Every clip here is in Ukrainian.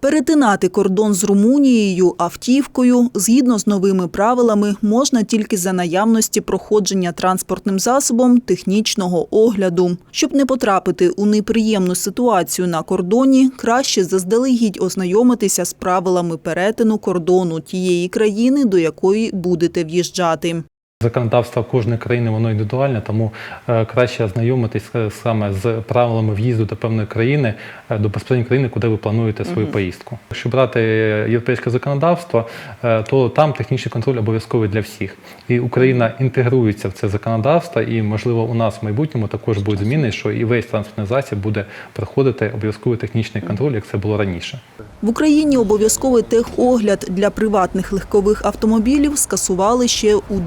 Перетинати кордон з Румунією автівкою згідно з новими правилами можна тільки за наявності проходження транспортним засобом технічного огляду. Щоб не потрапити у неприємну ситуацію на кордоні, краще заздалегідь ознайомитися з правилами перетину кордону тієї країни, до якої будете в'їжджати. Законодавство кожної країни воно індивідуальне, тому е, краще ознайомитись е, саме з правилами в'їзду до певної країни, е, до безпосередньої країни, куди ви плануєте свою поїздку. Якщо брати європейське законодавство, то там технічний контроль обов'язковий для всіх. І Україна інтегрується в це законодавство, і можливо у нас в майбутньому також будуть зміни, що і весь транспортний засіб буде проходити обов'язковий технічний контроль, як це було раніше. В Україні обов'язковий техогляд для приватних легкових автомобілів скасували ще у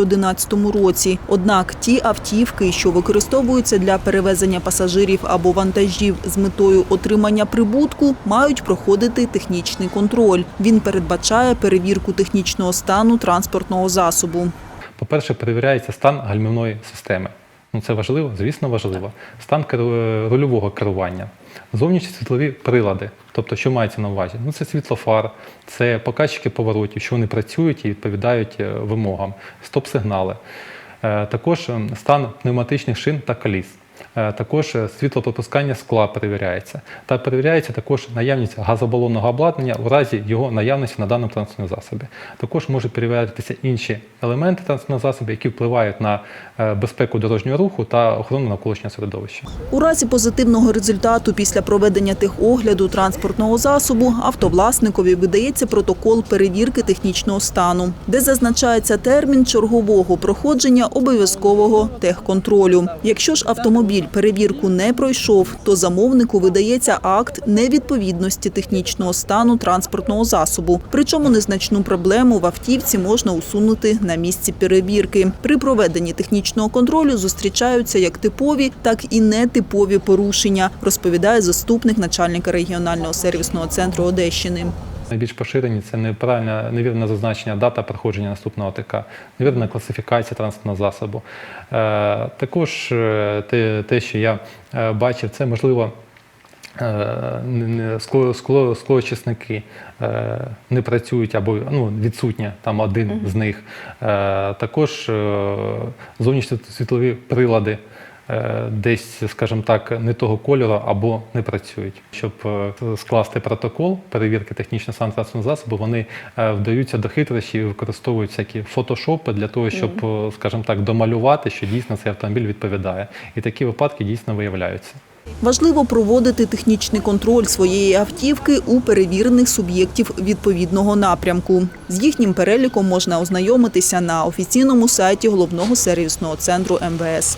2011 році. Однак ті автівки, що використовуються для перевезення пасажирів або вантажів з метою отримання прибутку, мають проходити технічний контроль. Він передбачає перевірку технічного стану транспортного засобу. По-перше, перевіряється стан гальмівної системи. Ну, це важливо, звісно, важливо. Стан керу- рульового керування, зовнішні світлові прилади. Тобто, що мається на увазі? Ну, це світлофар, це показчики поворотів, що вони працюють і відповідають е, вимогам, стоп-сигнали. Е, Також е, стан пневматичних шин та коліс. Е, Також е, світлопропускання скла перевіряється. Та перевіряється також наявність газобалонного обладнання у разі його наявності на даному транспортному засобі. Також можуть перевірятися інші елементи транспортного засобу, які впливають на е, безпеку дорожнього руху та охорону навколишнього середовища. У разі позитивного результату після проведення техогляду транспортного засобу автовласникові видається протокол перевірки технічного стану, де зазначається термін чергового проходження обов'язкового техконтролю. Якщо ж автомобіль перевірку не пройшов, то замовнику видається акт невідповідності технічного стану транспортного засобу. Причому незначну проблему в автівці можна усунути на місці перевірки. При проведенні технічного контролю зустрічаються як типові, так і нетипові порушення, розповідає заступник начальника регіонального сервісного центру Одещини. Найбільш поширені це неправильне, невірне зазначення дата проходження наступного ТК, невірна класифікація транспортного засобу. Е, також е, те, те, що я е, бачив, це можливо. е, не- не- Скло, скло, склоочисники не працюють або ну, відсутня там один з них. Також зовнішні світлові прилади десь, скажімо так, не того кольору або не працюють. Щоб е, скласти протокол перевірки технічного стану транспортного засобу, вони е, вдаються до хитрощів і використовують всякі фотошопи для того, щоб, е, скажімо так, домалювати, що дійсно цей автомобіль відповідає. І такі випадки дійсно виявляються. Важливо проводити технічний контроль своєї автівки у перевірених суб'єктів відповідного напрямку. З їхнім переліком можна ознайомитися на офіційному сайті головного сервісного центру МВС.